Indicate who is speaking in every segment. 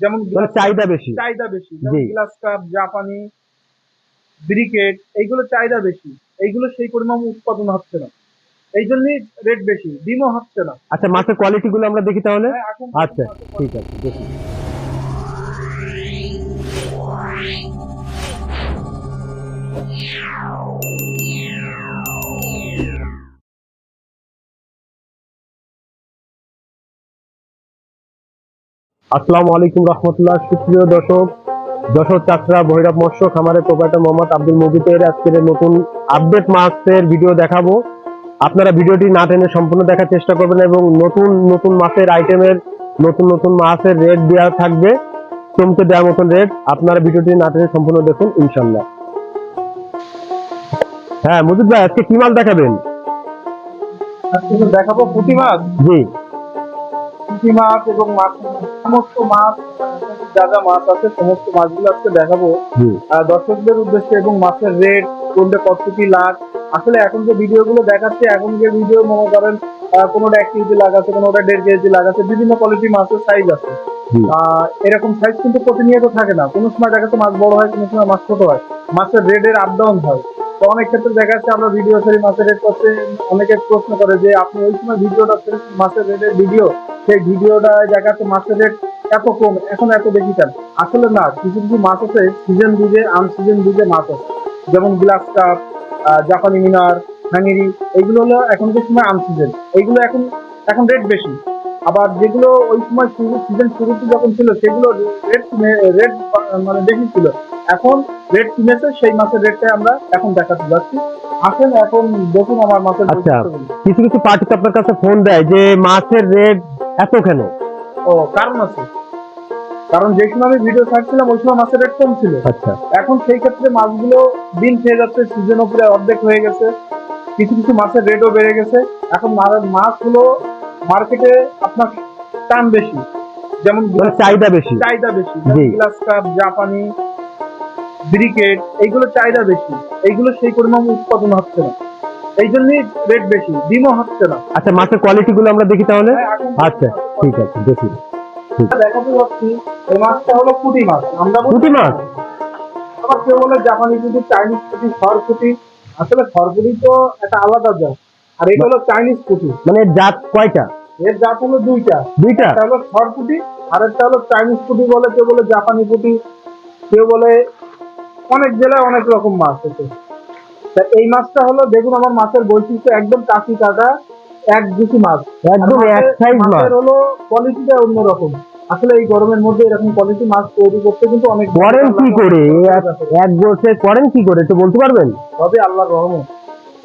Speaker 1: যেমন
Speaker 2: মানে চাহিদা বেশি।
Speaker 1: চাহিদা বেশি। গ্লাস কাপ জাপানি ব্রিকেট এইগুলো চাহিদা বেশি। এইগুলো সেই পরিমাণ উৎপাদন হচ্ছে না। এই জন্যই রেট বেশি। ডিমও হচ্ছে না।
Speaker 2: আচ্ছা মাছের কোয়ালিটি গুলো আমরা দেখি তাহলে?
Speaker 1: হ্যাঁ,
Speaker 2: আচ্ছা ঠিক আছে দেখি। আসসালামু আলাইকুম রহমতুল্লাহ সুপ্রিয় দর্শক যশোর চাকরা ভৈরব মৎস্য খামারের প্রোপাইটার মোহাম্মদ আব্দুল মুজিদের আজকের নতুন আপডেট মাছের ভিডিও দেখাবো। আপনারা ভিডিওটি না টেনে সম্পূর্ণ দেখার চেষ্টা করবেন এবং নতুন নতুন মাছের আইটেমের নতুন নতুন মাছের রেট দেওয়া থাকবে চমকে দেওয়ার মতন রেট আপনারা ভিডিওটি না টেনে সম্পূর্ণ দেখুন ইনশাল্লাহ হ্যাঁ মুজিদ ভাই আজকে কি মাল দেখাবেন?
Speaker 1: আজকে দেখাবো পুঁটি মাছ।
Speaker 2: জি।
Speaker 1: পুঁটি মাছ এবং মাছ সমস্ত মাছ যা যা মাছ আছে সমস্ত মাছগুলো আজকে দেখাবো। দর্শকদের উদ্দেশ্যে এবং মাছের রেট কোনটা কত কি লাখ আসলে এখন যে ভিডিও গুলো দেখাচ্ছে এখন যে ভিডিও মনে করেন কোনোটা এক কেজি লাখ আছে কোনোটা দেড় কেজি লাখ আছে বিভিন্ন কোয়ালিটি মাছের সাইজ আছে। আহ, এরকম সাইজ কিন্তু প্রতিনিয়ত থাকে না। কোনো সময় দেখা যাচ্ছে মাছ বড় হয় কোনো সময় মাছ ছোট হয়। মাছের রেটের আপ ডাউন হয়। তো অনেক ক্ষেত্রে দেখা যাচ্ছে আমরা ভিডিও সারি মাছের রেট করতে অনেকে প্রশ্ন করে যে, আপনি ওই সময় ভিডিওটা মাছের রেটের ভিডিও সেই ভিডিওটা দেখা যাচ্ছে মাছের রেট এত কম, এখন এত বেশি কেন আসলে না, কিছু কিছু মাছ আছে সিজন বুঝে আন সিজন বুঝে মাছ আছে। যেমন গ্লাস কাপ জাপানি মিনার হ্যাঙ্গেরি এইগুলো হলো এখনকার সময় আন সিজন এইগুলো এখন এখন রেট বেশি। আবার যেগুলো ওই সময় সিজন শুরুতে যখন ছিল, সেগুলো রেট রেট মানে বেশি ছিল এখন রেট কমেছে সেই মাছের রেটটা আমরা এখন দেখাতে যাচ্ছি। আসেন এখন দেখুন আমার মাছের
Speaker 2: আচ্ছা। কিছু কিছু পার্টি তো আপনার কাছে ফোন দেয় যে মাছের রেট এত কেন?
Speaker 1: ও কারণ আছে। কারণ যে সময় আমি ভিডিও ছাড়ছিলাম ওই সময় মাছের রেট কম ছিল।
Speaker 2: আচ্ছা।
Speaker 1: এখন সেই ক্ষেত্রে মাছগুলো দিন খেয়ে যাচ্ছে সিজন উপরে অর্ধেক হয়ে গেছে। কিছু কিছু মাছের রেটও বেড়ে গেছে। এখন মাছগুলো মার্কেটে আপনার টান বেশি। যেমন
Speaker 2: মানে চাহিদা বেশি।
Speaker 1: চাহিদা বেশি। গ্লাস কাপ জাপানি ব্রিকেট এইগুলো চাহিদা বেশি। এইগুলো সেই পরিমাণ উৎপাদন হচ্ছে না। এই জন্যই রেট বেশি ডিমও হচ্ছে না।
Speaker 2: আচ্ছা মাছের কোয়ালিটি গুলো আমরা দেখি তাহলে?
Speaker 1: হ্যাঁ,
Speaker 2: আচ্ছা ঠিক আছে দেখি।
Speaker 1: দেখাতে যাচ্ছি এই মাছটা হলো পুঁটি মাছ। আমরা
Speaker 2: পুঁটি মাছ?
Speaker 1: আবার কেউ বলে জাপানি পুঁটি চাইনিজ পুঁটি খড়পুঁটি আসলে খড়পুঁটি তো একটা আলাদা জাত। আর এটা হলো চাইনিজ পুঁটি।
Speaker 2: মানে জাত কয়টা?
Speaker 1: এর জাত হলো দুইটা।
Speaker 2: দুইটা?
Speaker 1: একটা হলো খড়পুঁটি আর একটা হলো চাইনিজ পুঁটি বলে কেউ বলে জাপানি পুঁটি। কেউ বলে অনেক জেলায় অনেক রকম মাছ আছে। তা এই মাছটা হলো দেখুন আমার মাছের বৈশিষ্ট্য একদম কাঁচি কাটা এক দুটি মাছ।
Speaker 2: একদম এক সাইজ মাছ।
Speaker 1: হলো কোয়ালিটিটা অন্যরকম। আসলে এই গরমের মধ্যে এরকম কোয়ালিটি মাছ তৈরি করতে কিন্তু অনেক
Speaker 2: করেন কি করে? এক- বছর করেন কি করে? একটু বলতে পারবেন?
Speaker 1: তবে আল্লাহর রহমত।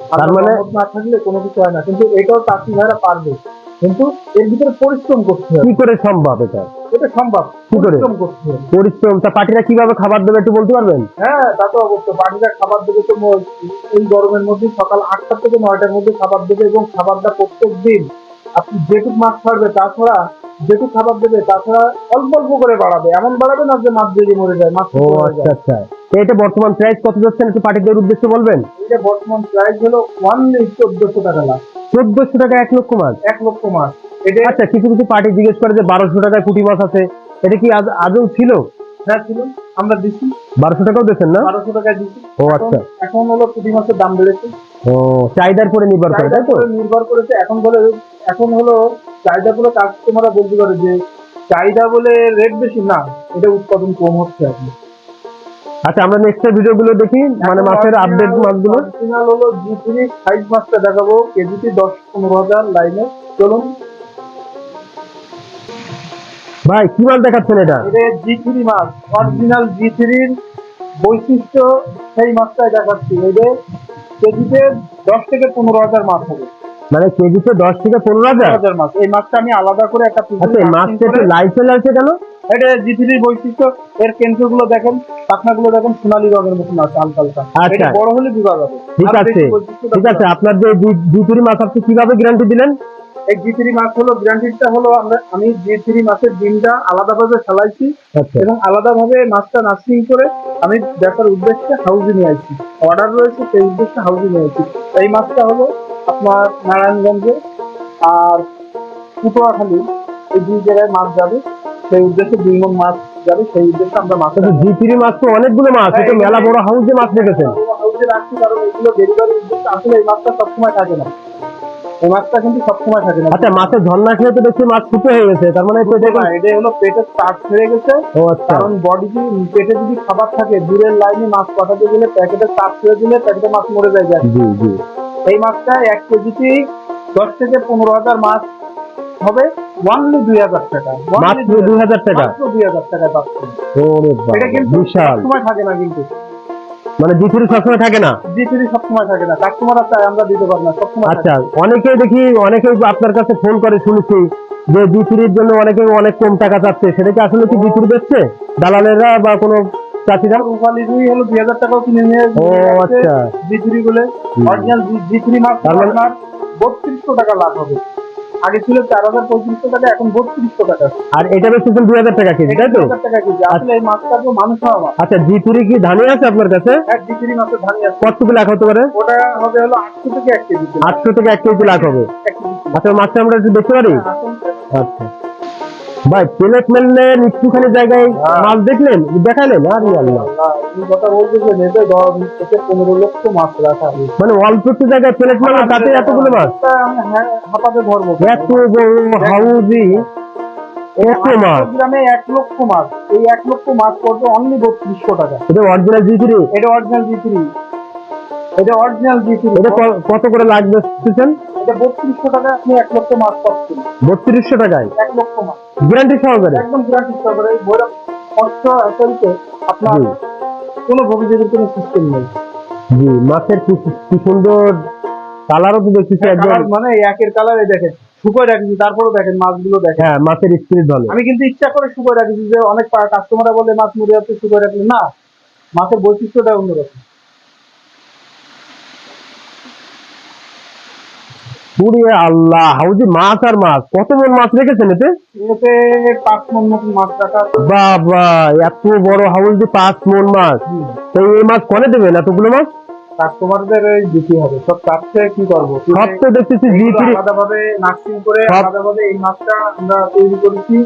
Speaker 2: তার মানে-
Speaker 1: মানে না থাকলে কোনো কিছু হয় না। কিন্তু এটাও চাষি ভাইরা পারবে। কিন্তু এর ভিতরে পরিশ্রম করতে হবে।
Speaker 2: কি করে সম্ভব এটা?
Speaker 1: এটা সম্ভব।
Speaker 2: কি করে?
Speaker 1: পরিশ্রম করতে হবে।
Speaker 2: পরিশ্রম তা কীভাবে খাবার দেবে একটু বলতে পারবেন?
Speaker 1: হ্যাঁ তা তো অবশ্যই খাবার দেবে তো এই গরমের মধ্যে সকাল আটটা থেকে নয়টার মধ্যে খাবার দেবে এবং খাবারটা প্রত্যেক দিন আপনি যেটুক মাছ ছাড়বে তাছাড়া যেটুক খাবার দেবে তাছাড়া অল্প অল্প করে বাড়াবে। এমন বাড়াবে না যে মাছ জেগে মরে যায় মাছ
Speaker 2: ও আচ্ছা আচ্ছা। এটা বর্তমান প্রাইস কত যাচ্ছেন একটু উদ্দেশ্যে বলবেন?
Speaker 1: এটা বর্তমান প্রাইস হলো ওয়ান চোদ্দশো টাকা লাখ।
Speaker 2: চোদ্দশো টাকা এক লক্ষ মাছ
Speaker 1: এক লক্ষ মাছ এটা
Speaker 2: আচ্ছা কিছু কিছু পার্টি জিজ্ঞেস করে যে বারোশো টাকায় পুঁটি মাছ আছে। এটা কি আজ আদৌ ছিল?
Speaker 1: হ্যাঁ ছিল। আমরা দিচ্ছি
Speaker 2: বারোশো টাকাও দিচ্ছেন না?
Speaker 1: বারোশো টাকায় দিচ্ছি
Speaker 2: ও
Speaker 1: এখন-
Speaker 2: আচ্ছা।
Speaker 1: এখন হলো পুঁটি মাছের দাম বেড়েছে।
Speaker 2: ও চাহিদার পরে নির্ভর করে তাই তো?
Speaker 1: নির্ভর করেছে। এখন বলে এখন হলো চাহিদা গুলো কাস্টমাররা বলতে পারে যে চাহিদা বলে রেট বেশি? না এটা উৎপাদন কম হচ্ছে এখন।
Speaker 2: আচ্ছা আমরা নেক্সট ভিডিও গুলো দেখি মানে মাছের আপডেট মাছগুলো
Speaker 1: অরিজিনাল হলো জি থ্রি সাইজ মাছটা দেখাবো কেজিতে দশ পনেরো হাজার লাইনে চলুন।
Speaker 2: ভাই কি মাছ দেখাচ্ছেন এটা?
Speaker 1: এটা জি থ্রি মাছ অরিজিনাল জি থ্রির বৈশিষ্ট্য সেই মাছটাই দেখাচ্ছি। এটা কেজিতে দশ থেকে পনেরো হাজার মাছ হবে।
Speaker 2: মানে কেজিতে দশ থেকে পনেরো হাজার?
Speaker 1: মাছ। এই মাছটা আমি আলাদা করে একটা
Speaker 2: আচ্ছা এই মাছটা একটু লাইট কেন?
Speaker 1: এটা জিথিরির বৈশিষ্ট্য এর কেন্দ্রগুলো দেখেন পাখনা গুলো দেখেন সোনালী রঙের মতন আছে হালকা হালকা।
Speaker 2: আচ্ছা।
Speaker 1: বড় হলে বিভাগ হবে
Speaker 2: ঠিক আছে। ঠিক আছে আপনার যে মাছ আপনি কীভাবে গ্যারান্টি দিলেন।
Speaker 1: এই জিথিরি মাছ হলো গ্রান্টিডটা হলো আমরা আমি জিথিরি মাছের ডিমটা আলাদাভাবে ফেলাইছি
Speaker 2: আচ্ছা।
Speaker 1: এবং আলাদাভাবে মাছটা নার্সিং করে আমি দেখার উদ্দেশ্যে হাউজে নিয়ে আসছি। অর্ডার রয়েছে সেই উদ্দেশ্যে হাউজে নিয়ে আসছি। এই মাছটা হলো আপনার নারায়ণগঞ্জে আর পুটোয়াখালী এই দুই জায়গায় মাছ যাবে। সেই উদ্দেশ্যে দুই মন মাছ যাবে সেই উদ্দেশ্যে আমরা মাছ
Speaker 2: মাছ তো অনেকগুলো মাছ এটা মেলা বড় হাউসে মাছ রেখেছেন।
Speaker 1: হাউসে রাখছি কারণ এগুলো ডেলিভারি উদ্দেশ্যে আসলে এই মাছটা সবসময় থাকে না। এই মাছটা কিন্তু সবসময় থাকে না।
Speaker 2: আচ্ছা মাছের ঝর্ণা খেয়ে তো দেখছি মাছ ফুটে হয়ে গেছে তার মানে
Speaker 1: এটা হলো পেটের ছেড়ে গেছে।
Speaker 2: ও আচ্ছা।
Speaker 1: কারণ বডি পেটে যদি খাবার থাকে দূরের লাইনে মাছ পাঠাতে গেলে প্যাকেটের চাপ ছেড়ে দিলে প্যাকেটে মাছ মরে যায় যায়।
Speaker 2: জি জি।
Speaker 1: এই মাছটা এক কেজিতে দশ থেকে পনেরো হাজার মাছ হবে। ওয়ানলি দুই হাজার টাকা
Speaker 2: মাত্র
Speaker 1: 2000
Speaker 2: টাকা?
Speaker 1: মাত্র দুই হাজার পাচ্ছেন।
Speaker 2: ওরে বাবা,
Speaker 1: এটা কিন্তু
Speaker 2: বিশাল।
Speaker 1: সবসময় থাকে না কিন্তু।
Speaker 2: মানে সবসময় থাকে না?
Speaker 1: জি সবসময় থাকে না। কাস্টমার চাই আমরা দিতে পারি না সবসময়
Speaker 2: আচ্ছা অনেকেই দেখি অনেকেই আপনার কাছে ফোন করে শুনেছি যে জন্য অনেকে অনেক কম টাকা চাচ্ছে। সেটা কি আসলে কি জি থ্রি দিচ্ছে দালালেরা বা কোনো চাষিরা?
Speaker 1: রূপালি রুই হলো দুই হাজার টাকাও কিনে নিয়ে
Speaker 2: ও আচ্ছা।
Speaker 1: জি থ্রি
Speaker 2: হুম।
Speaker 1: অরিজিনাল জি থ্রি মাছ
Speaker 2: মানে-
Speaker 1: বত্রিশশো টাকা লাভ হবে। আগে ছিল চার হাজার পঁয়ত্রিশশো টাকা এখন বত্রিশশো টাকা।
Speaker 2: আর এটা বেচতেছেন দুই হাজার টাকা কেজি তাই তো?
Speaker 1: টাকা কেজি। আসলে এই মাছটা তো মানুষ
Speaker 2: আচ্ছা জিপুরি কি ধানি আছে আপনার কাছে?
Speaker 1: জিপুরি মাছের ধানি আছে।
Speaker 2: কতটুকু লাখ হতে পারে?
Speaker 1: ওটা হবে হলো আটশো থেকে এক কেজি।
Speaker 2: আটশো থেকে এক কেজি লাখ হবে। আচ্ছা মাছটা আমরা একটু দেখতে পারি? আচ্ছা। ভাই প্লেট মেললেন একটুখানি জায়গায়
Speaker 1: হ্যাঁ।
Speaker 2: মাছ দেখলেন? দেখালেন? আরে আল্লাহ
Speaker 1: কথা পনেরো লক্ষ মাছ রাখা
Speaker 2: মানে অল্প একটু জায়গায় প্লেট মেললেন তাতে এতগুলো মাছ?
Speaker 1: হ্যাঁ হাঁপাতে ধরবো।
Speaker 2: এত বড় হাউজি
Speaker 1: গ্রামে এক লক্ষ মাছ। এই এক লক্ষ মাছ পড়বে অনলি বত্রিশশো টাকা।
Speaker 2: এটা অরিজিনাল জি থ্রি
Speaker 1: এটা অরিজিনাল জি থ্রি এটা অরিজিনাল জি থ্রি
Speaker 2: এটা কত করে লাগবে
Speaker 1: এটা বত্রিশশো টাকা আপনি এক লক্ষ মাছ পাচ্ছেন
Speaker 2: বত্রিশশো টাকায়?
Speaker 1: এক লক্ষ মাছ।
Speaker 2: গ্যারান্টি সহকারে?
Speaker 1: একদম গ্যারান্টি সহকারে। এই ভৈরব মৎস্য হ্যাচারিতে আপনার কোনো ভবিষ্যতের কোনো সিস্টেম নেই।
Speaker 2: জি মাছের কি সুন্দর কালারও তো দেখতেছি একদম।
Speaker 1: কালার মানে একের কালারে দেখেন। শুকোয় রাখছি তারপরেও দেখেন মাছগুলো দেখেন।
Speaker 2: হ্যাঁ মাছের স্পিরিট ধরে
Speaker 1: আমি কিন্তু ইচ্ছা করে শুকোয় রাখছি যে অনেক কাস্টমাররা বলে মাছ মুড়ে যাচ্ছে শুকোয় রাখলে না। মাছের বৈশিষ্ট্যটা অন্যরকম।
Speaker 2: পুরি আল্লাহ হাউজি মাছ আর মাছ। কত মন মাছ রেখেছেন এতে?
Speaker 1: এতে পাঁচ মন মতন মাছ রাখা
Speaker 2: বাবা এত বড় হাউজি পাঁচ মন মাছ। তো এই মাছ কনে দেবেন এতগুলো মাছ?
Speaker 1: কাস্টমারদের এই দিতে হবে। সব চাচ্ছে কি করব?
Speaker 2: সব তো দেখতেছি জি থ্রি
Speaker 1: আলাদা নার্সিং করে
Speaker 2: সব-
Speaker 1: আলাদা ভাবে এই মাছটা আমরা তৈরি করেছি।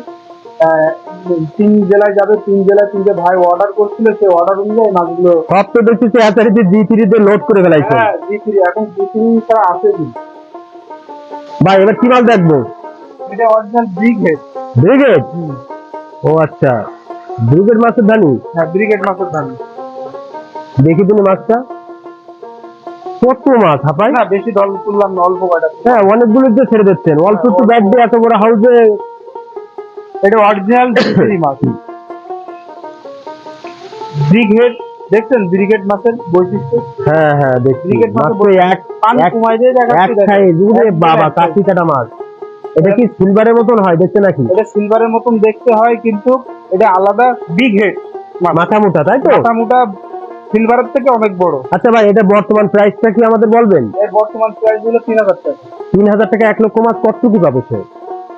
Speaker 1: তিন জেলায় যাবে তিন জেলায় তিনটে ভাই অর্ডার করছিল সেই অর্ডার অনুযায়ী মাছগুলো
Speaker 2: সব তো দেখতেছি এতারিতে জি থ্রিতে লোড করে ফেলাইছে।
Speaker 1: হ্যাঁ বিক্রি এখন বিক্রি ছাড়া আছে কি?
Speaker 2: ভাই এবার কি মাছ দেখব?
Speaker 1: এটা অরিজিনাল বিগ
Speaker 2: ব্রিগেড ও আচ্ছা। ব্রিগেড মাছের ধানি
Speaker 1: হ্যাঁ ব্রিগেড মাছের দাম
Speaker 2: দেখি তুমি মাছটা। কত মাছ হাপাই
Speaker 1: না বেশি দল তুললাম না অল্প কয়টা
Speaker 2: হ্যাঁ অনেকগুলো দিয়ে ছেড়ে দিচ্ছেন। অল্প একটু ব্যাগ দিয়ে এত বড় হাউসে
Speaker 1: এটা অরিজিনাল মাছ। ব্রিগ হেড দেখছেন ব্রিগেড মাছের বৈশিষ্ট্য?
Speaker 2: হ্যাঁ হ্যাঁ দেখছি।
Speaker 1: ব্রিগেড মাছের
Speaker 2: এক
Speaker 1: পানি
Speaker 2: এক-
Speaker 1: দিয়ে দেখাচ্ছি দেখেন।
Speaker 2: সাইজ। উড়ে বাবা
Speaker 1: এক
Speaker 2: কাটা মাছ। এটা কি সিলভারের মতন হয় নাকি?
Speaker 1: এটা সিলভারের মতন দেখতে হয় কিন্তু এটা আলাদা বিগ হেড
Speaker 2: মাথা মোটা তাই তো?
Speaker 1: মাথা মোটা সিলভারের থেকে অনেক বড়।
Speaker 2: আচ্ছা ভাই এটা বর্তমান প্রাইসটা কি আমাদের বলবেন?
Speaker 1: এর বর্তমান প্রাইস হলো তিন হাজার টাকা।
Speaker 2: তিন হাজার টাকা এক লক্ষ মাছ কতটুকু পাবে সে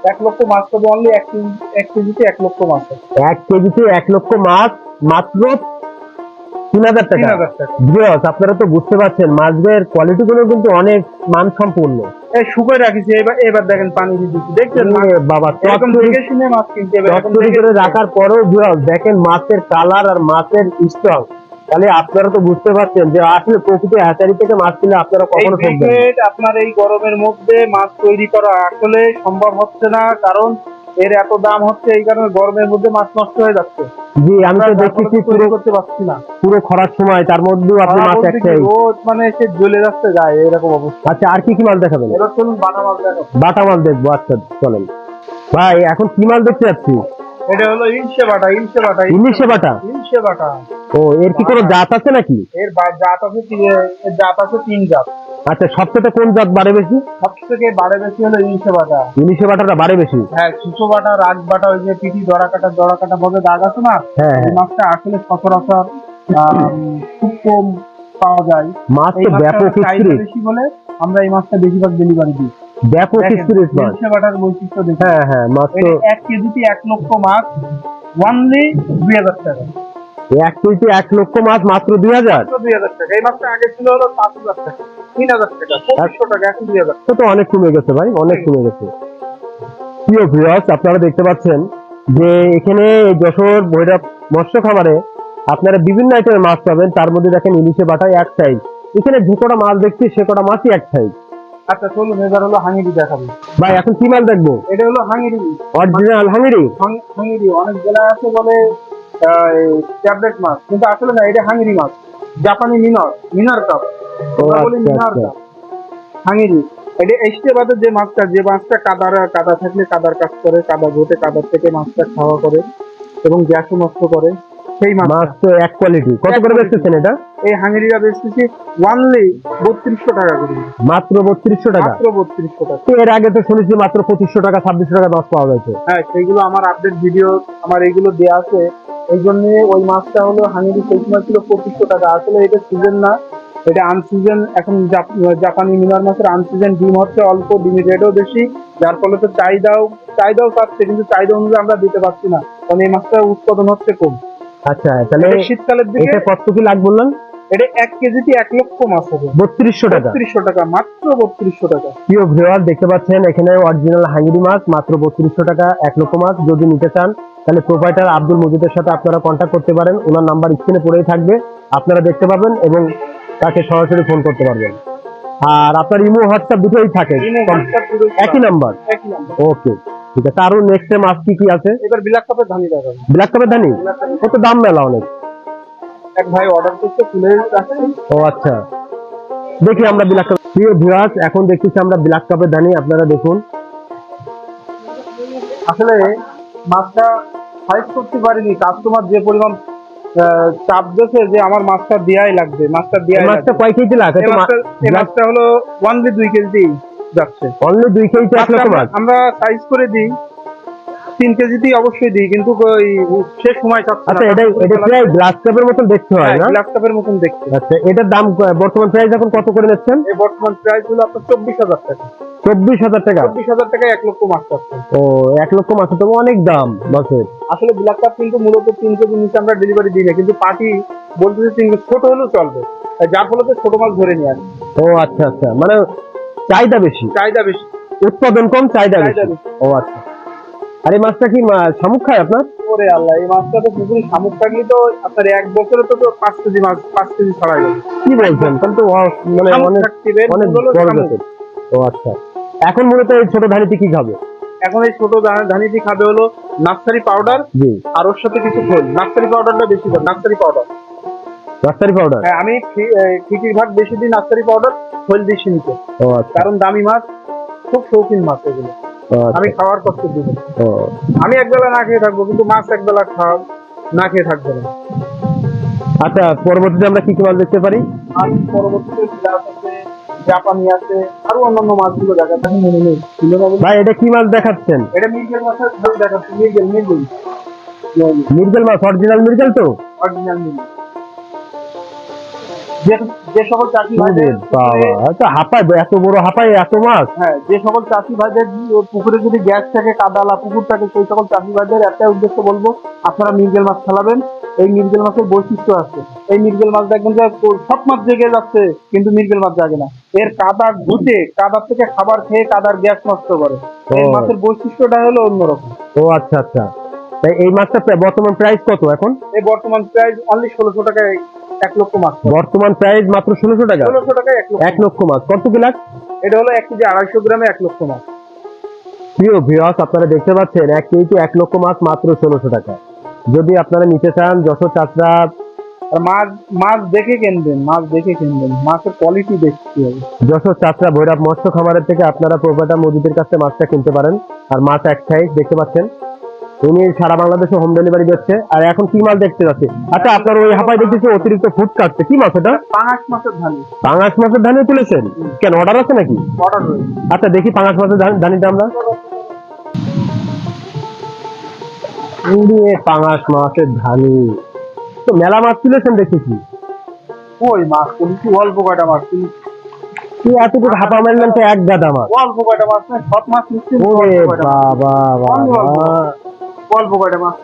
Speaker 1: এক লক্ষ মাছ পাবো অনলি এক কেজি এক কেজিতে এক লক্ষ মাছ।
Speaker 2: এক কেজিতে এক লক্ষ মাছ মাত্র তিন হাজার
Speaker 1: তিন
Speaker 2: টাকা। ভিউয়ার্স, আপনারা তো বুঝতে পারছেন কোয়ালিটি গুলো কিন্তু অনেক মানসম্পন্ন
Speaker 1: এই শুকায় রাখিছি এবার এবার দেখেন পানি দিচ্ছি। দেখছেন
Speaker 2: বাবা
Speaker 1: এরকম দেখে শুনে মাছ কিনতে হবে এরকম
Speaker 2: করে রাখার পরেও ভিউয়ার্স, দেখেন মাছের কালার আর মাছের স্টক তাহলে আপনারা তো বুঝতে পারছেন যে আসলে প্রকৃতি হ্যাচারি থেকে মাছ কিনে আপনারা কখনো ঠকবেন
Speaker 1: আপনার এই গরমের মধ্যে মাছ তৈরি করা আসলে সম্ভব হচ্ছে না কারণ এর এত দাম হচ্ছে এই কারণে গরমের মধ্যে মাছ নষ্ট হয়ে যাচ্ছে।
Speaker 2: জি আমি তো
Speaker 1: তারপরে
Speaker 2: পুরো
Speaker 1: তৈরি করতে পারছি না।
Speaker 2: পুরো খরার সময় তার মধ্যে আপনি মাছ
Speaker 1: একটা ও
Speaker 2: একটাই
Speaker 1: রোদ মানে সে জ্বলে যাচ্ছে যায় এরকম অবস্থা।
Speaker 2: আচ্ছা আর কি কি মাছ দেখাবেন?
Speaker 1: এবার চলুন বাটা মাছ দেখো
Speaker 2: বাটা মাছ দেখব আচ্ছা চলেন। ভাই এখন কি মাছ দেখতে যাচ্ছি?
Speaker 1: এটা হলো ইলশে বাটা ইলশে বাটা
Speaker 2: বাটা
Speaker 1: বাটা
Speaker 2: ও এর কি কোনো জাত আছে নাকি?
Speaker 1: এর জাত আছে তিন- এর জাত আছে তিন জাত।
Speaker 2: আচ্ছা সবচেয়ে কোন জাত বাড়ে বেশি?
Speaker 1: সব থেকে বাড়ে বেশি হলো ইলশে বাটা
Speaker 2: ইলিশে বাটাটা বাড়ে বেশি?
Speaker 1: হ্যাঁ সুসো বাটা রাগ বাটা ওই যে পিঠি দড়া কাটা দড়া কাটা ভাবে দাগ আছে না?
Speaker 2: হ্যাঁ হ্যাঁ।
Speaker 1: মাছটা আসলে সচরাচর খুব কম পাওয়া যায়।
Speaker 2: মাছ তো ব্যাপক
Speaker 1: বেশি বলে আমরা এই মাছটা বেশিরভাগ ডেলিভারি দিই।
Speaker 2: ব্যাপক স্পিরিট মাছ
Speaker 1: বৈশিষ্ট্য দেখেন।
Speaker 2: হ্যাঁ হ্যাঁ তো
Speaker 1: এক কেজিতে এক লক্ষ মাছ ওয়ানলি দুই হাজার টাকা।
Speaker 2: এক কেজি এক লক্ষ মাছ মাত্র দুই হাজার?
Speaker 1: দুই হাজার টাকা। এই মাছটা আগে ছিল হলো পাঁচ হাজার টাকা তিন হাজার টাকা পঁচিশশো টাকা এখন দুই হাজার
Speaker 2: তো অনেক কমে গেছে ভাই অনেক কমে গেছে। প্রিয় ভিউয়ার্স আপনারা দেখতে পাচ্ছেন যে এখানে যশোর ভৈরব মৎস্য খামারে আপনারা বিভিন্ন আইটেমের মাছ পাবেন। তার মধ্যে দেখেন ইলিশে বাটায় এক সাইজ এখানে যে কটা মাছ দেখছি সে কটা মাছই এক সাইজ
Speaker 1: আচ্ছা চলুন এবার হলো হাঙ্গিরি দেখাবো।
Speaker 2: ভাই এখন কি মাছ দেখব?
Speaker 1: এটা হলো হাঙ্গিরি।
Speaker 2: Original Hungary?
Speaker 1: হাঙ্গিরি। অনেক জেলায় আছে বলে ট্যাবলেট মাছ কিন্তু আসলে না এটা হাঙ্গিরি মাছ জাপানি মিনর মিনার কাপ।
Speaker 2: আচ্ছা
Speaker 1: মিনার
Speaker 2: আচ্ছা।
Speaker 1: কাপ। হাঙ্গিরি। এটা এসতে বাদে যে মাছটা যে মাছটা কাদার কাদা থাকলে কাদার কাজ করে কাদা ঘটে কাদার থেকে মাছটা খাওয়া করে এবং গ্যাসও নষ্ট করে। সেই মাছ।
Speaker 2: মাছ তো এক কোয়ালিটি কত করে বেচতেছেন এটা?
Speaker 1: এই বেচতেছি ওয়ানলি বত্রিশশো টাকা করে।
Speaker 2: মাত্র বত্রিশশো টাকা?
Speaker 1: মাত্র বত্রিশশো টাকা।
Speaker 2: এর আগে তো শুনেছি মাত্র পঁচিশশো টাকা ছাব্বিশশো টাকা মাছ পাওয়া যাচ্ছে
Speaker 1: হ্যাঁ সেইগুলো আমার আপডেট ভিডিও আমার এইগুলো দেওয়া আছে। এই জন্য ওই মাছটা হলো হাঙ্গেরি সেই ছিল পঁচিশশো টাকা। আসলে এটা সিজন না এটা আনসিজন এখন জাপানি মিনার মাছের আনসিজন ডিম হচ্ছে অল্প ডিমের রেটও বেশি। যার ফলে তো চাহিদাও চাহিদাও পাচ্ছে কিন্তু চাহিদা অনুযায়ী আমরা দিতে পারছি না। কারণ এই মাছটা উৎপাদন হচ্ছে কম।
Speaker 2: আচ্ছা তাহলে
Speaker 1: শীতকালের দিকে
Speaker 2: কত কি লাখ বললেন?
Speaker 1: এটা এক কেজিতে এক লক্ষ মাছ হবে।
Speaker 2: বত্রিশশো টাকা।
Speaker 1: বত্রিশশো টাকা মাত্র বত্রিশশো টাকা।
Speaker 2: প্রিয় ভিউয়ার দেখতে পাচ্ছেন এখানে অরিজিনাল হাঙ্গিরি মাছ মাত্র বত্রিশশো টাকা এক লক্ষ মাছ। যদি নিতে চান তাহলে প্রোপাইটার আব্দুল মজিদের সাথে আপনারা কন্ট্যাক্ট করতে পারেন। ওনার নাম্বার স্ক্রিনে পড়েই থাকবে। আপনারা দেখতে পাবেন এবং তাকে সরাসরি ফোন করতে পারবেন। আর আপনার ইমো হোয়াটসঅ্যাপ দুটোই থাকে। একই নাম্বার ওকে ঠিক আছে। আরও নেক্সট মাছ কি কি আছে?
Speaker 1: এবার বিলাক কাপের ধানি দেখাবো।
Speaker 2: ব্ল্যাক কাপের ধানি? কত দাম মেলা অনেক?
Speaker 1: এক ভাই অর্ডার করতে তুলে
Speaker 2: ও আচ্ছা। দেখি আমরা ব্ল্যাক কাপ প্রিয় ভিউয়ার্স এখন দেখতেছি আমরা ব্ল্যাক কাপের ধানি আপনারা দেখুন।
Speaker 1: আসলে মাছটা ফাইট করতে পারিনি কাস্টমার যে পরিমাণ চাপ দিয়েছে যে আমার মাছটা দেয়াই লাগবে মাছটা দেয়াই
Speaker 2: মাছটা কয় কেজি
Speaker 1: লাগে মাছটা হলো ওয়ানলি দুই কেজি যাচ্ছে।
Speaker 2: অনলি দুই কেজি
Speaker 1: আমরা সাইজ করে দিই। তিন কেজিতেই অবশ্যই দিই কিন্তু ওই সে সময়
Speaker 2: আচ্ছা এটা এটা প্রায় গ্লাস কাপের মতন দেখতে হয় না?
Speaker 1: গ্লাস কাপের মতন দেখতে
Speaker 2: আচ্ছা এটার দাম বর্তমান প্রাইস এখন কত করে নিচ্ছেন?
Speaker 1: এই বর্তমান প্রাইস হলো আপনার চব্বিশ হাজার টাকা।
Speaker 2: চব্বিশ হাজার টাকা?
Speaker 1: চব্বিশ হাজার টাকায় এক লক্ষ মাছ পাচ্ছে
Speaker 2: ও এক লক্ষ মাছ তো অনেক দাম মাছের
Speaker 1: আসলে ব্ল্যাক কাপ কিন্তু মূলত তিন কেজি নিচে আমরা ডেলিভারি দিই না কিন্তু পার্টি বলতেছে তিন ছোট হলেও চলবে। যার ফলে তো ছোট মাছ ধরে নিয়ে আসে।
Speaker 2: ও আচ্ছা আচ্ছা। মানে চাহিদা বেশি?
Speaker 1: চাহিদা বেশি।
Speaker 2: উৎপাদন কম চাহিদা বেশি। ও আচ্ছা। আর এই মাছটা কি শামুক খায় আপনার?
Speaker 1: ওরে আল্লাহ এই মাছটা তো পুকুরে শামুক থাকলে তো আপনার এক বছরে তো পাঁচ কেজি মাছ পাঁচ কেজি ছাড়াই
Speaker 2: কি বলছেন? তাহলে মানে অনেক অনেক বড়। ও আচ্ছা। এখন মূলত এই ছোট ধানিতে কি খাবে?
Speaker 1: এখন এই ছোট খাবে হলো নার্সারি পাউডার আর ওর সাথে কিছু খোল। নার্সারি পাউডারটা বেশি দেন নার্সারি পাউডার।
Speaker 2: রাস্তারি পাউডার?
Speaker 1: হ্যাঁ আমি এ, ভাগ বেশি দিই নার্সারি পাউডার খোল দিই সীমিত
Speaker 2: আচ্ছা।
Speaker 1: কারণ দামি মাছ খুব শৌখিন মাছ এগুলো। আমি খাওয়ার কষ্ট দিব আমি একবেলা না খেয়ে থাকব কিন্তু মাছ একবেলা খাওয়া না খেয়ে থাকবে না।
Speaker 2: আচ্ছা পরবর্তীতে আমরা কি কি মাছ দেখতে পারি?
Speaker 1: আর পরবর্তীতে জাপানি আছে আরও অন্যান্য মাছগুলো দেখা যাচ্ছে মনে নেই।
Speaker 2: ভাই এটা কি মাছ দেখাচ্ছেন?
Speaker 1: এটা মির্গেল মাছের ঝোল দেখাচ্ছে মির্গেল মির্গেল।
Speaker 2: মির্গেল মাছ অরিজিনাল মির্গেল তো?
Speaker 1: অরিজিনাল মির্গেল। যে সকল চাষি ভাইদের
Speaker 2: আচ্ছা হাঁপায় এত বড় হাঁপায় এত মাছ?
Speaker 1: হ্যাঁ যে সকল চাষি ভাইদের পুকুরে যদি গ্যাস থাকে কাদালা পুকুর থাকে সেই সকল চাষি ভাইদের একটাই উদ্দেশ্য বলব আপনারা মির্গেল মাছ খেলাবেন এই মির্গেল মাছের বৈশিষ্ট্য আছে। এই মির্গেল মাছ দেখবেন যে সব মাছ জেগে যাচ্ছে কিন্তু মির্গেল মাছ জাগে না। এর কাদা ঘুটে কাদার থেকে খাবার খেয়ে কাদার গ্যাস নষ্ট করে। এই মাছের বৈশিষ্ট্যটা হলো অন্যরকম।
Speaker 2: ও আচ্ছা আচ্ছা। এই মাছটা বর্তমান প্রাইস কত এখন?
Speaker 1: এই বর্তমান প্রাইস অনলি ষোলোশো টাকায় এক লক্ষ মাছ
Speaker 2: বর্তমান প্রাইস মাত্র ষোলোশো টাকা।
Speaker 1: ষোলোশো টাকায় এক লক্ষ।
Speaker 2: মাছ কত কি লাখ
Speaker 1: এটা হলো এক কেজি আড়াইশো গ্রামে এক লক্ষ মাছ
Speaker 2: প্রিয় ভিউয়ার্স আপনারা দেখতে পাচ্ছেন এক কেজি এক লক্ষ মাছ মাত্র ষোলোশো টাকা। যদি আপনারা নিতে চান যশোর চাষরা
Speaker 1: আর মাছ মাছ দেখে কিনবেন মাছ দেখে কিনবেন। মাছের কোয়ালিটি দেখতে হবে।
Speaker 2: যশোর চাষরা ভৈরব মৎস্য খামারের থেকে আপনারা প্রোপাটা মজুদের কাছে মাছটা কিনতে পারেন। আর মাছ এক সাইজ দেখতে পাচ্ছেন। উনি সারা বাংলাদেশে হোম ডেলিভারি দিচ্ছে। আর এখন কি মাছ দেখতে যাচ্ছে? আচ্ছা আপনার ওই হাঁপায় দেখতেছি অতিরিক্ত ফুড কাটছে। কি মাছ এটা
Speaker 1: পাঙাশ মাছের ধানি।
Speaker 2: পাঙাশ মাছের ধানি তুলেছেন? কেন অর্ডার আছে নাকি?
Speaker 1: অর্ডার রয়েছে।
Speaker 2: আচ্ছা দেখি পাঙাশ মাছের ধান- ধানিটা আমরা। উড়িয়ে পাঙাশ মাছের ধানি। তো মেলা মাছ তুলেছেন দেখেছি।
Speaker 1: ওই মাছ কিন্তু অল্প কয়টা মাছ
Speaker 2: এতটুকু হাঁপা মারলেন তো এক গাদা মাছ?
Speaker 1: অল্প কয়টা মাছ সব মাছ।
Speaker 2: বাবা বাবা।
Speaker 1: কয়টা মাছ।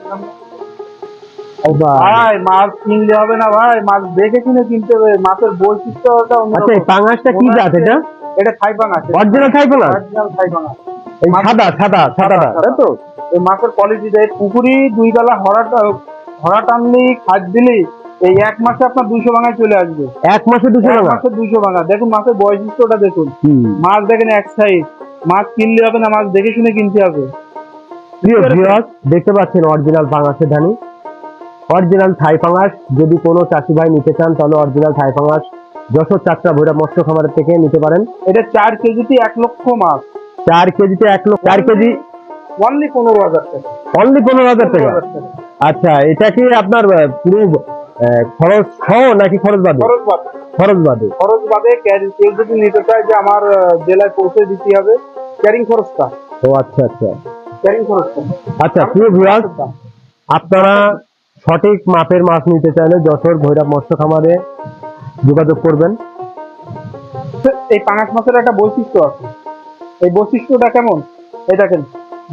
Speaker 1: ভাই মাছ কিনলে হবে না ভাই মাছ দেখে কিনে কিনতে হবে। মাছের বৈশিষ্ট্যটা।
Speaker 2: আচ্ছা পাঙাশটা কি জাত এটা?
Speaker 1: এটা থাই পাঙাশ।
Speaker 2: অরিজিনাল থাই পাঙাশ?
Speaker 1: অরিজিনাল থাই পাঙাশ।
Speaker 2: এই সাদা সাদা সাদাটা তাই তো
Speaker 1: এই মাছের পুকুরি দুই বেলা হরাটা হরা টানলি খাদ দিলি এই এক মাসে আপনার দুইশো ভাঙায় চলে আসবে।
Speaker 2: এক মাসে দুশো
Speaker 1: এক মাসে দুইশো ভাঙা। দেখুন মাছের বৈশিষ্ট্যটা দেখুন। মাছ দেখেন এক সাইজ মাছ কিনলে হবে না মাছ দেখে শুনে কিনতে হবে।
Speaker 2: প্রিয় ভিউয়ার্স দেখতে পাচ্ছেন অরিজিনাল পাঙাশের ধানি। অরিজিনাল থাই পাঙাশ যদি কোনো চাষি ভাই নিতে চান তাহলে অরিজিনাল থাই পাঙাশ যশোর চারটা ভৈরব মৎস্য খামারের থেকে নিতে পারেন।
Speaker 1: এটা চার কেজিতে এক লক্ষ মাছ।
Speaker 2: চার কেজিতে এক লক্ষ চার কেজি
Speaker 1: অনলি পনেরো হাজার টাকা।
Speaker 2: অনলি পনেরো হাজার টাকা? আচ্ছা এটা কি আপনার পুরো খরচ সহ নাকি খরচ বাদে?
Speaker 1: খরচ বাদ।
Speaker 2: খরচ বাদে।
Speaker 1: খরচ বাদে ক্যারি কেউ যদি নিতে চায় যে আমার জেলায় পৌঁছে দিতে হবে ক্যারিং খরচটা।
Speaker 2: ও আচ্ছা আচ্ছা। আচ্ছা প্রিয় ভিউয়ার্স আপনারা সঠিক মাপের মাছ নিতে চাইলে যশোর ভৈরব মৎস্য খামারে যোগাযোগ করবেন।
Speaker 1: এই পাঙাশ মাছের একটা বৈশিষ্ট্য আছে। এই বৈশিষ্ট্যটা কেমন? এই দেখেন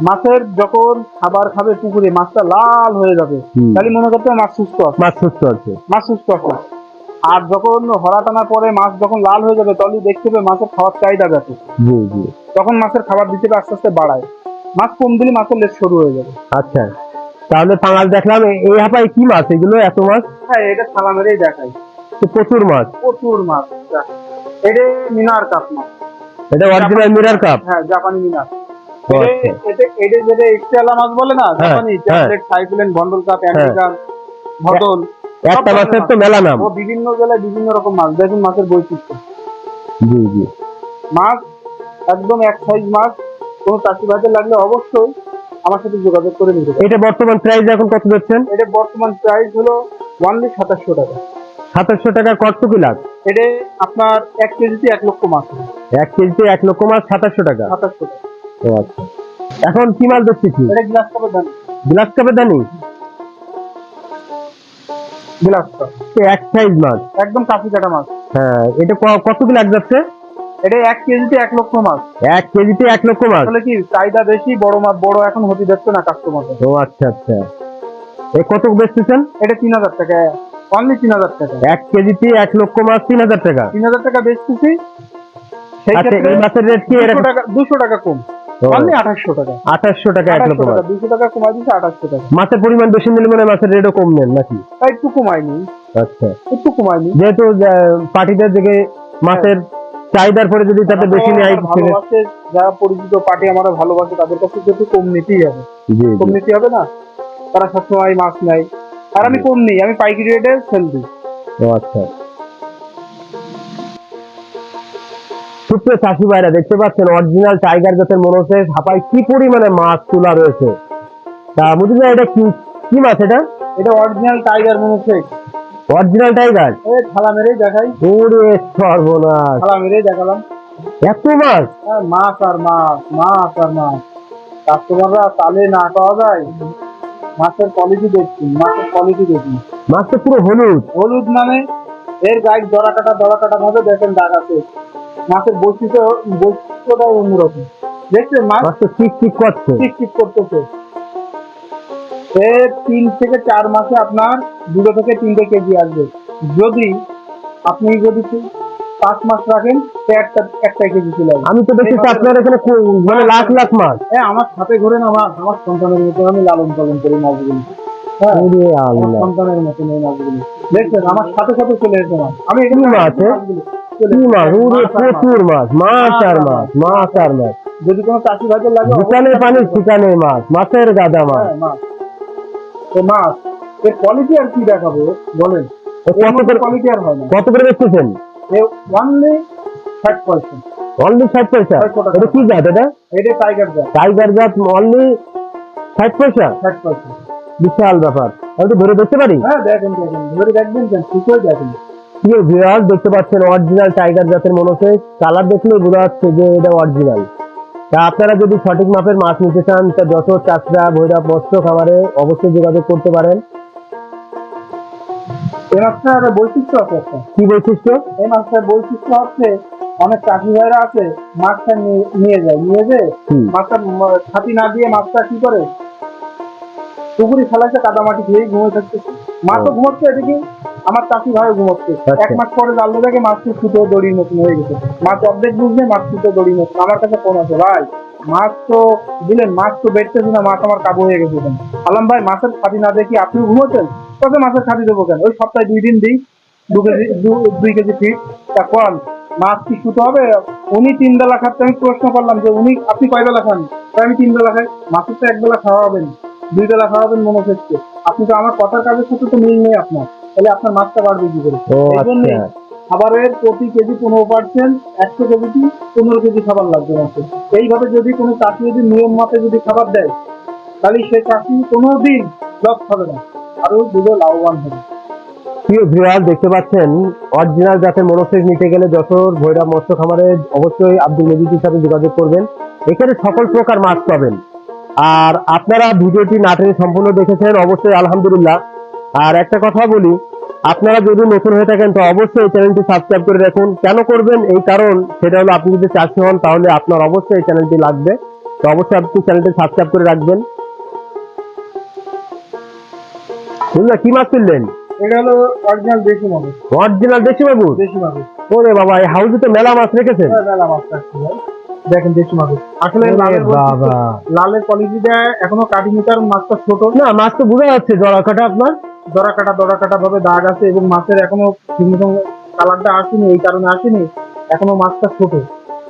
Speaker 1: মাছের যখন খাবার খাবে পুকুরে মাছটা লাল হয়ে যাবে। তাহলে মনে করতে মাছ সুস্থ আছে।
Speaker 2: মাছ সুস্থ আছে।
Speaker 1: মাছ সুস্থ আছে। আর যখন হরা টানার পরে মাছ যখন লাল হয়ে যাবে তাহলে দেখতে হবে মাছের খাবার চাহিদা
Speaker 2: জি।
Speaker 1: তখন মাছের খাবার দিতে হবে আস্তে আস্তে বাড়ায়। মাছ কম দিলে মাছের লেজ শুরু হয়ে যাবে।
Speaker 2: আচ্ছা। তাহলে পাঙাল দেখলাম এই হাপায় কি মাছ? এগুলো এত মাছ?
Speaker 1: হ্যাঁ এটা সালামেরই দেখাই
Speaker 2: তো প্রচুর মাছ।
Speaker 1: প্রচুর মাছ এটা মিনার কাপ মাছ।
Speaker 2: এটা অরিজিনাল মিরার কাপ?
Speaker 1: হ্যাঁ জাপানি মিনার।
Speaker 2: ও
Speaker 1: এটা এটা যেটা এক্সট্রালা মাছ বলে না জাপানি। ট্যাবলেট সাইক্লিন কাপ আমেরিকান ভদল
Speaker 2: একটা
Speaker 1: সব
Speaker 2: মাছের তো মেলা নাম।
Speaker 1: ও বিভিন্ন জেলায় বিভিন্ন রকম মাছ। দেখুন মাছের বৈশিষ্ট্য।
Speaker 2: জি জি।
Speaker 1: মাছ একদম এক সাইজ মাছ। কোনো চাষি ভাইদের লাগলে অবশ্যই আমার সাথে যোগাযোগ করে নিতে
Speaker 2: এটা বর্তমান প্রাইস এখন কত যাচ্ছেন?
Speaker 1: এটা বর্তমান প্রাইস হলো ওয়ানলি সাতাশশো টাকা।
Speaker 2: সাতাশশো টাকা কত কি লাখ
Speaker 1: এটা আপনার এক কেজিতে এক লক্ষ মাছ।
Speaker 2: এক কেজিতে এক লক্ষ মাছ সাতাশশো টাকা?
Speaker 1: সাতাশশো টাকা।
Speaker 2: ও আচ্ছা। এখন কি মাছ দেখতেছি
Speaker 1: এটা গ্লাস কাপে দেন
Speaker 2: গ্লাস কাপে দানি
Speaker 1: গ্লাস কাপ
Speaker 2: এক সাইজ মাছ।
Speaker 1: একদম কাঁচি কাটা মাছ।
Speaker 2: হ্যাঁ এটা ক- কত কি লাখ যাচ্ছে?
Speaker 1: এটা এক কেজিতে এক লক্ষ মাছ
Speaker 2: এক কেজিতে এক লক্ষ মাছ
Speaker 1: আসলে কি চাহিদা বেশি বড় মাছ বড় এখন হতে যাচ্ছে না কাস্টমার
Speaker 2: ও আচ্ছা আচ্ছা। এ কত বেচতেছেন?
Speaker 1: এটা তিন হাজার টাকা অনলি তিন হাজার টাকা।
Speaker 2: এক কেজিতে এক লক্ষ মাছ তিন হাজার টাকা?
Speaker 1: তিন হাজার টাকা বেচতেছি। সেই
Speaker 2: আচ্ছা
Speaker 1: ক্ষেত্রে
Speaker 2: মাছের রেট কি
Speaker 1: দুশো টাকা দুশো টাকা কম। আঠাশশো টাকা।
Speaker 2: এক লক্ষ মাছ
Speaker 1: টাকা দুশো টাকা কমাই দিচ্ছে আঠাশশো টাকা।
Speaker 2: মাছের পরিমাণ বেশি নিলে মানে মাছের রেটও কম নেন নাকি?
Speaker 1: একটু কমাইনি
Speaker 2: আচ্ছা।
Speaker 1: একটু কমাইনি
Speaker 2: যেহেতু পার্টিদের দিকে মাছের চাহিদার পরে যদি তাতে বেশি নেয়
Speaker 1: ভালোবাসে যারা পরিচিত পার্টি আমার ভালোবাসে তাদের কাছে যেহেতু কম নিতেই হবে। কম নিতে হবে না? তারা সবসময় মাছ নেয়। আর আমি কম নিই আমি পাইকারি রেটে সেল দিই।
Speaker 2: ও আচ্ছা। সুপ্রিয় চাষি ভাইরা দেখতে পাচ্ছেন অরিজিনাল টাইগার জাতের মনে হচ্ছে হাপায় কি পরিমাণে মাছ তোলা রয়েছে? তা বুঝলি এটা কি কি মাছ এটা?
Speaker 1: এটা অরিজিনাল টাইগার মনে হচ্ছে
Speaker 2: অরিজিনাল টাইগার
Speaker 1: এই থালা মেরেই দেখাই।
Speaker 2: ওরে সর্বনাশ।
Speaker 1: থালা মেরেই দেখালাম।
Speaker 2: এত মাছ?
Speaker 1: হ্যাঁ, মাছ আর মাছ মাছ আর মাছ। কাস্টমাররা তালে না পাওয়া যায়। মাছের কোয়ালিটি দেখছি মাছের কোয়ালিটি দেখি
Speaker 2: মাছ তো পুরো হলুদ।
Speaker 1: হলুদ মানে এর গায়ে দড়া কাটা দড়া কাটা ভাবে দেখেন দাগ আছে। মাছের বৈশিষ্ট্য বৈশিষ্ট্যটা অন্যরকম। দেখছেন মাছ?
Speaker 2: মাছ তো ঠিক ঠিক করছে।
Speaker 1: ঠিক ঠিক করতেছে। এর তিন থেকে চার মাসে আপনার দুটো থেকে তিনটে কেজি আসবে। যদি আপনি যদি পাঁচ মাস রাখেন সে একটা একটা কেজি চলে আসবে।
Speaker 2: আমি তো দেখতেছি আপনার এখানে মানে লাখ লাখ মাছ
Speaker 1: হ্যাঁ আমার সাথে ঘুরে না মাছ আমার সন্তানের মতো আমি লালন পালন করি মাছগুলো হ্যাঁ।
Speaker 2: ওরে
Speaker 1: আমার
Speaker 2: আল্লাহ
Speaker 1: সন্তানের মতন এই মাছগুলো দেখছেন আমার সাথে সাথে চলে এসে মাছ আমি এখানে
Speaker 2: মাছ, এ?
Speaker 1: মাছগুলো চলে
Speaker 2: কি
Speaker 1: এসেছে।
Speaker 2: মাছ ওরে
Speaker 1: মাছ আর মাছ।
Speaker 2: প্রচুর মাছ মাছ আর মাছ মাছ আর মাছ
Speaker 1: যদি কোনো চাষি ভাইদের লাগে
Speaker 2: দোকানে
Speaker 1: অবশ্যই
Speaker 2: পানি ঠিকানে মাছ মাছের গাদা মাছ।
Speaker 1: মাছ এর কোয়ালিটি আর কি দেখাবো? বলেন। কোয়ালিটি আর হয় না।
Speaker 2: কত করে বেচতেছেন?
Speaker 1: ষাট পয়সা।
Speaker 2: অনলি ষাট পয়সা? এটা কি জাত এটা?
Speaker 1: এটা টাইগার জাত।
Speaker 2: টাইগার জাত অনলি ষাট পয়সা?
Speaker 1: ষাট পয়সা।
Speaker 2: বিশাল ব্যাপার। আমি তো ধরে দেখতে পারি।
Speaker 1: হ্যাঁ দেখেন দেখেন। ধরে দেখবেন দেখেন।
Speaker 2: প্রিয় দেখতে পাচ্ছেন অরিজিনাল টাইগার জাতের মনে হচ্ছে কালার দেখলে বোঝা যাচ্ছে যে এটা অরিজিনাল তা আপনারা যদি সঠিক মাপের মাছ নিতে চান তা যশোর চাষরা ভৈরব মৎস্য খামারে অবশ্যই যোগাযোগ করতে পারেন।
Speaker 1: এই মাছটার বৈশিষ্ট্য আছে
Speaker 2: কি বৈশিষ্ট্য?
Speaker 1: এই মাছটার বৈশিষ্ট্য হচ্ছে অনেক চাষি ভাইরা আছে মাছটা নিয়ে- যায় নিয়ে যে মাছটা ছাতি না দিয়ে মাছটা কি করে? পুকুরি ফেলাইছে কাদামাটি খেয়ে ঘুমিয়ে থাকতেছে। মাছও ঘুমাচ্ছে এদিকে। আমার চাষি ভাই ঘুমোচ্ছে।
Speaker 2: আচ্ছা।
Speaker 1: এক মাস পরে জানলো দেখে মাছটি ছুটো দড়ির মতন হয়ে গেছে। মাছ অর্ধেক বুঝলে মাছ ছুটো দড়ির মতন। আমার কাছে ফোন আছে ভাই মাছ তো দিলেন মাছ তো বেচতেছে না মাছ আমার কাবু হয়ে গেছে আলাম ভাই মাছের খাদি না দেখি আপনিও ঘুমোচ্ছেন? তবে মাছের খাদি দেবো কেন? ওই সপ্তাহে দুই দিন দিই দু কেজি দুই কেজি ফিট। তা কোন মাছ কি শুতে হবে? উনি তিন বেলা খাচ্ছে আমি প্রশ্ন করলাম যে উনি আপনি কয় বেলা খান? আমি তিন বেলা খাই। মাছের তো এক বেলা খাওয়া হবেন দুই বেলা খাওয়াবেন মনে হচ্ছে। আপনি তো আমার কথার কাজের সাথে তো মিল নেই আপনার। তাহলে আপনার মাছটা বাড়বে কি করে?
Speaker 2: আচ্ছা।
Speaker 1: খাবারের প্রতি কেজি পনেরো পার্সেন্ট একশো কেজি পনেরো কেজি খাবার লাগবে মাসে এইভাবে যদি কোনো চাষি যদি নিয়ম মতে যদি খাবার দেয় তাহলে সে চাষি কোনো দিন লস হবে না আরও দুধে লাভবান হবে।
Speaker 2: প্রিয় ভিউয়ার দেখতে পাচ্ছেন অরিজিনাল জাতের মনোসেক নিতে গেলে যশোর ভৈরব মৎস্য খামারে অবশ্যই আব্দুল মজিদের সাথে যোগাযোগ করবেন। এখানে সকল প্রকার মাছ পাবেন। আর আপনারা ভিডিওটি নাটেনে সম্পূর্ণ দেখেছেন অবশ্যই আলহামদুলিল্লাহ। আর একটা কথা বলি আপনারা যদি নতুন হয়ে থাকেন তো অবশ্যই এই চ্যানেলটি সাবস্ক্রাইব করে রাখুন। কেন করবেন? এই কারণ সেটা হলো আপনি যদি চাষি হন তাহলে আপনার অবশ্যই এই চ্যানেলটি লাগবে। তো অবশ্যই আপনি চ্যানেলটি সাবস্ক্রাইব করে রাখবেন। বুঝলা কি মাছ তুললেন?
Speaker 1: এটা হলো অরিজিনাল দেশি মাছ।
Speaker 2: অরিজিনাল দেশি বাবু
Speaker 1: দেশি মাছ।
Speaker 2: ওরে বাবা এই হাউসে তো মেলা মাছ রেখেছেন?
Speaker 1: বেলা মাছ রাখছি ভাই। দেখেন দেশি মাছ। আসলে
Speaker 2: ওরে
Speaker 1: লালের
Speaker 2: বাবা।
Speaker 1: লালের কোয়ালিটিটা এখনও কাটি মিটার মাছটা ছোট।
Speaker 2: না মাছ তো বোঝা যাচ্ছে জড়া কাটা আপনার।
Speaker 1: দড়া কাটা দড়া কাটা ভাবে দাগ আছে এবং মাছের এখনও ঠিকমতো কালারটা আসেনি এই কারণে আসেনি এখনও মাছটা ছোট।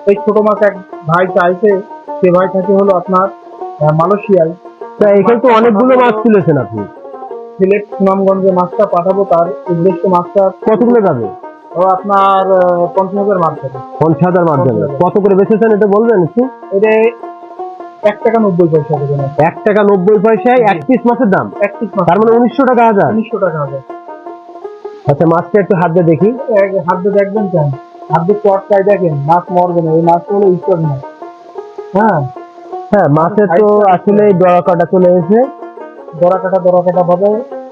Speaker 1: এই ছোট মাছ এক ভাই চাইছে সে ভাই থাকে হলো আপনার মালয়েশিয়ায়।
Speaker 2: তা এখানে তো অনেকগুলো মাছ তুলেছেন আপনি।
Speaker 1: সিলেট সুনামগঞ্জে মাছটা পাঠাবো তার উদ্দেশ্য মাছটা
Speaker 2: কতগুলো যাবে?
Speaker 1: ও আপনার পঞ্চাশ হাজার মাছ যাবে।
Speaker 2: পঞ্চাশ হাজার মাছ যাবে। কত করে বেঁচেছেন এটা বলবেন একটু?
Speaker 1: এটা এক টাকা নব্বই পয়সা
Speaker 2: এক টাকা নব্বই পয়সায় এক পিস মাছের দাম?
Speaker 1: এক পিস মাছ
Speaker 2: তার মানে উনিশশো টাকা হাজার?
Speaker 1: উনিশশো টাকা হবে।
Speaker 2: আচ্ছা মাছটা একটু হাত দিয়ে দেখি।
Speaker 1: হাত দিয়ে দেখবেন কেন? হাত দিয়ে চটকায় দেখেন মাছ মরবে না। এই মাছটা হলো ঈশ্বর মাছ। হ্যাঁ?
Speaker 2: হ্যাঁ মাছের তো আসলে জড়া কাটা চলে এসে
Speaker 1: দরা কাটা দরা কাটা ভাবে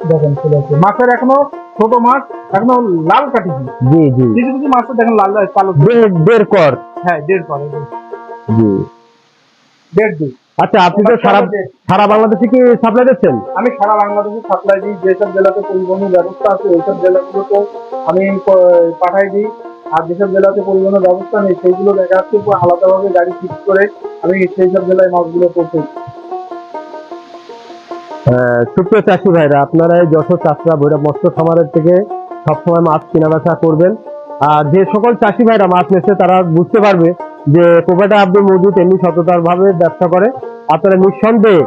Speaker 1: দেখেন চলে আসছে মাছের এখনও ছোট মাছ এখনও লাল কাটিছি
Speaker 2: জি জি।
Speaker 1: কিছু কিছু মাছের দেখেন লাল কালো।
Speaker 2: দেড় দেড় কর।
Speaker 1: হ্যাঁ দেড় করে।
Speaker 2: জি।
Speaker 1: দেড় দুই
Speaker 2: আচ্ছা আপনি তো সারা সারা বাংলাদেশে কি সাপ্লাই দিচ্ছেন?
Speaker 1: আমি সারা বাংলাদেশে সাপ্লাই দিই যেসব জেলাতে পরিবহনের ব্যবস্থা আছে ওইসব জেলাগুলোতে আমি পাঠাই দিই। আর যেসব জেলাতে পরিবহনের ব্যবস্থা নেই সেইগুলো দেখা যাচ্ছে আলাদাভাবে গাড়ি ফিক্স করে আমি সেই সব জেলায় মাছগুলো পৌঁছে দিই।
Speaker 2: আহ, সুপ্রিয় চাষি ভাইরা আপনারা যশোর চাষরা ভৈরব মৎস্য খামারের থেকে সবসময় মাছ কেনা বেচা করবেন। আর যে সকল চাষি ভাইরা মাছ নেছে তারা বুঝতে পারবে যে কোপাটা আব্দুল মজুদ, এমনি সততার ভাবে ব্যবসা করে। আপনারা নিঃসন্দেহে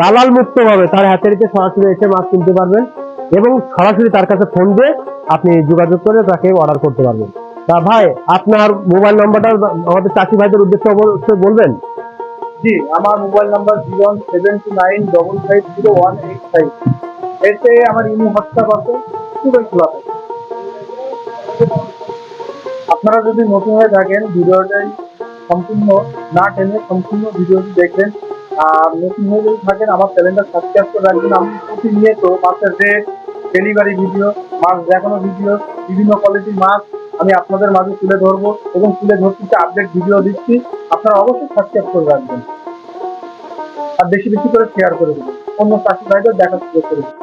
Speaker 2: দালাল মুক্ত ভাবে তার হাতেরিতে সরাসরি এসে মাছ কিনতে পারবেন এবং সরাসরি তার কাছে ফোন দিয়ে আপনি যোগাযোগ করে তাকে অর্ডার করতে পারবেন। তা ভাই, আপনার মোবাইল নাম্বারটা আমাদের চাষি ভাইদের উদ্দেশ্যে অবশ্যই বলবেন।
Speaker 1: জি, আমার mobile number zero one seven two nine double five zero one eight five এতে আমার ইমো, হোয়াটসঅ্যাপ আছে খুবই খোলা থাকে। আপনারা যদি নতুন হয়ে থাকেন, ভিডিওটাই সম্পূর্ণ না টেনে সম্পূর্ণ ভিডিওটি দেখবেন। আর নতুন হয়ে যদি থাকেন, আমার চ্যানেলটা সাবস্ক্রাইব করে রাখবেন। আমি প্রতিনিয়ত মাছের রেট ডেলিভারি ভিডিও মাছ দেখানো ভিডিও বিভিন্ন কোয়ালিটির মাছ আমি আপনাদের মাঝে তুলে ধরবো এবং তুলে ধরতে আপডেট ভিডিও দিচ্ছি, আপনারা অবশ্যই সাবস্ক্রাইব করে রাখবেন। আর বেশি বেশি করে শেয়ার করে দেবেন। অন্য চাষি ভাইদের দেখার সুযোগ করে দেবেন।